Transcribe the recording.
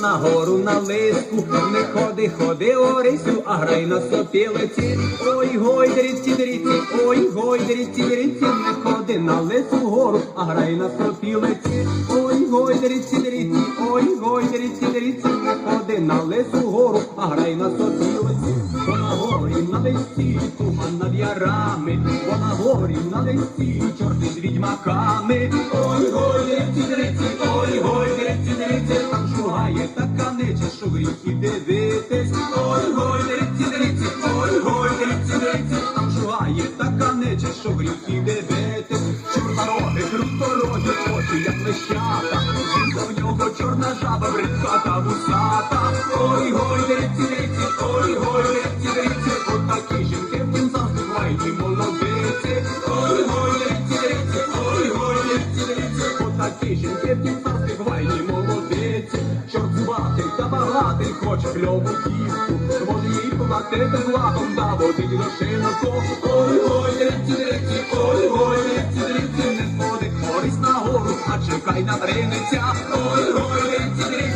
на гору на лиску, не ходи, ходи, Орисю, а грай на сопілиці. Ой, гой, деріці, деріці, ой, гой, деріці, деріці, не ходи на лису гору, а грай на сопілиці. Ой, гой, деріці, деріці, ой, гой, деріці, деріці, не ходи на лису гору, а грай на сопілиці. Бо на горі на лисі, туман над ярами, бо на горі на лисі, чорти з відьмаками. Ой, що гріхи дивитись. Ой, гой, деріці, деріці, ой, гой, деріці, деріці, там шугає така неча, що гріхи дивитись. Чорнороги, крутороги, очі, як лещата, жінка в нього чорна жаба, бридка та вусата. Ой, та багатий хоче кльову кістку, Вони платити лапом на водить до шинку. Ой, ой, деріці, деріці, ой, гой, деріці, деріці, не сходить користь на гору, а чекай на риниця. Ой, ой, деріці, деріці,